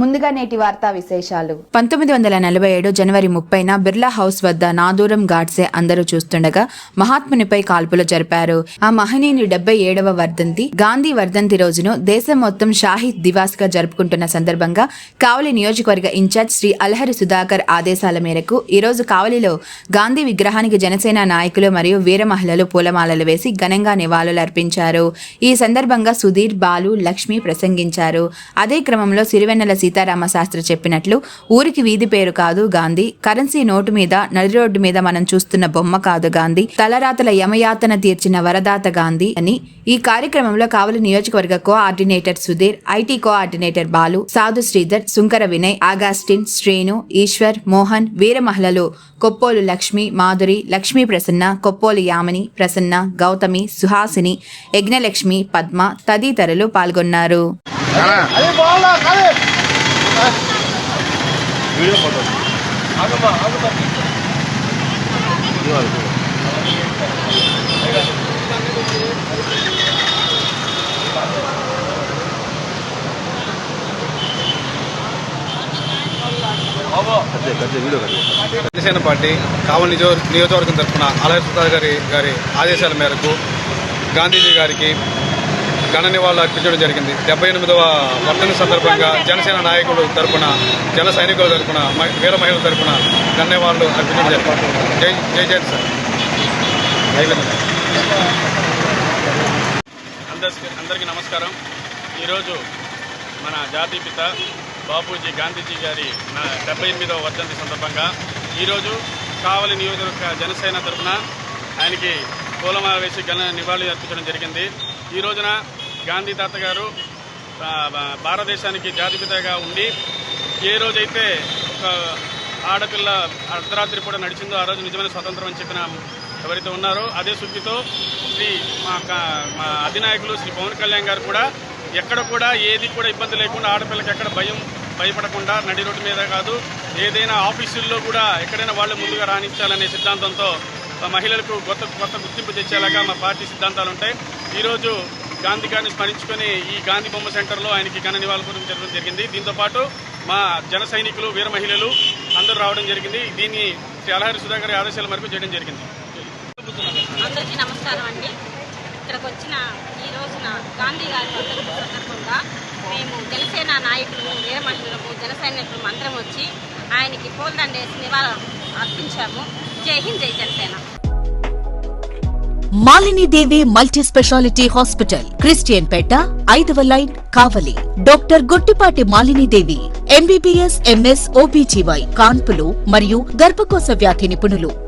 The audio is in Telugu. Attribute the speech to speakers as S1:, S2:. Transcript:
S1: ముందుగా నేటి వార్తా విశేషాలు.
S2: పంతొమ్మిది వందల నలభై ఏడు జనవరి ముప్పైన బిర్లా హౌస్ వద్ద నాదూరం గాడ్సే అందరూ చూస్తుండగా మహాత్మునిపై కాల్పులు జరిపారు. ఆ మహనీయుని డెబ్బై ఏడవ వర్ధంతి గాంధీ వర్ధంతి రోజును దేశం మొత్తం షాహిద్ దివాస్గా జరుపుకుంటున్న సందర్భంగా కావలి నియోజకవర్గ ఇన్ఛార్జ్ శ్రీ అల్హరి సుధాకర్ ఆదేశాల మేరకు ఈ రోజు కావలిలో గాంధీ విగ్రహానికి జనసేన నాయకులు మరియు వీర మహిళలు పూలమాలలు వేసి ఘనంగా నివాళులర్పించారు ఈ సందర్భంగా సుధీర్ బాలు లక్ష్మి ప్రసంగించారు. అదే క్రమంలో సిరివెన్నెల సీతారామ శాస్త్రి చెప్పినట్లు ఊరికి వీధి పేరు కాదు గాంధీ కరెన్సీ నోటు మీద నడి రోడ్డు మీద మనం చూస్తున్న బొమ్మ కాదు గాంధీ తలరాతల యమయాతన తీర్చిన వరదాత గాంధీ అని ఈ కార్యక్రమంలో కావలి నియోజకవర్గ coordinator Sudheer IT coordinator Balu Sadhu Sridhar Sunkara Vinay ఆగాస్టిన్ Srinu Eshwar Mohan వీరమహలలో Koppolu Lakshmi Madhuri Lakshmi Prasanna Koppolu Yamini Prasanna Gautami Suhasini యజ్ఞలక్ష్మి Padma తదితరులు పాల్గొన్నారు.
S3: జనసేన పార్టీ కావలి నిజో నియోజకవర్గం తరఫున సుధాకర్ గారి గారి ఆదేశాల మేరకు గాంధీజీ గారికి ఘన నివాళులు అర్పించడం జరిగింది. డెబ్బై ఎనిమిదవ వర్ధన సందర్భంగా జనసేన నాయకులు తరపున జన సైనికుల తరపున వీర మహిళల తరపున ఘన నివాళులు అర్పించడం జరిగింది. జై జై జై సార్.
S4: అందరికి అందరికీ నమస్కారం. ఈరోజు మన జాతీయపిత బాపూజీ గాంధీజీ గారి నా డెబ్బై ఎనిమిదవ వర్ధంతి సందర్భంగా ఈరోజు కావలి నియోజకవర్గ జనసేన తరఫున ఆయనకి పూలమాల వేసి నివాళి అర్పించడం జరిగింది. ఈ రోజున గాంధీ తాత గారు భా- భారతదేశానికి జాతిపితగా ఉండి ఏ రోజైతే ఒక ఆడపిల్ల అర్ధరాత్రి కూడా నడిచిందో ఆ రోజు నిజమైన స్వతంత్రం అని చెప్పిన ఎవరైతే ఉన్నారో అదే శుద్ధితో శ్రీ మా మా అధినాయకులు శ్రీ పవన్ కళ్యాణ్ గారు కూడా ఎక్కడ కూడా ఏది కూడా ఇబ్బంది లేకుండా ఆడపిల్లకి ఎక్కడ భయం భయపడకుండా నడి రోడ్డు మీద కాదు ఏదైనా ఆఫీసుల్లో కూడా ఎక్కడైనా వాళ్ళు ముందుగా రాణించాలనే సిద్ధాంతంతో మహిళలకు కొత్త కొత్త గుర్తింపు తెచ్చేలాగా మా పార్టీ సిద్ధాంతాలు ఉంటాయి. ఈరోజు గాంధీ గారిని స్మరించుకొని ఈ గాంధీ బొమ్మ సెంటర్లో ఆయనకి ఘన నివాళులు జరగడం జరిగింది. దీంతో పాటు మా జన సైనికులు వీర మహిళలు అందరూ రావడం జరిగింది. దీన్ని శ్రీ అలహరి సుధాకర్ ఆదేశాల మేరకు చేయడం జరిగింది.
S5: అందరికీ నమస్కారం అండి. ఇక్కడికి వచ్చిన ఈ రోజున గాంధీ గారి సందర్భంగా మేము జనసేన నాయకులు వీర మహిళలకు జన సైనికులు అందరం వచ్చి ఆయనకి పూలదండేసి నివాళులు అర్పించాము. Jai Hind Jai Janasena.
S6: Malinidevi multi speciality hospital Christian Peta ఐదవ line Kavali. Doctor Gottipati Malinidevi MBBS MS OBGY కాన్పులు మరియు గర్భకోశ వ్యాధి నిపుణులు.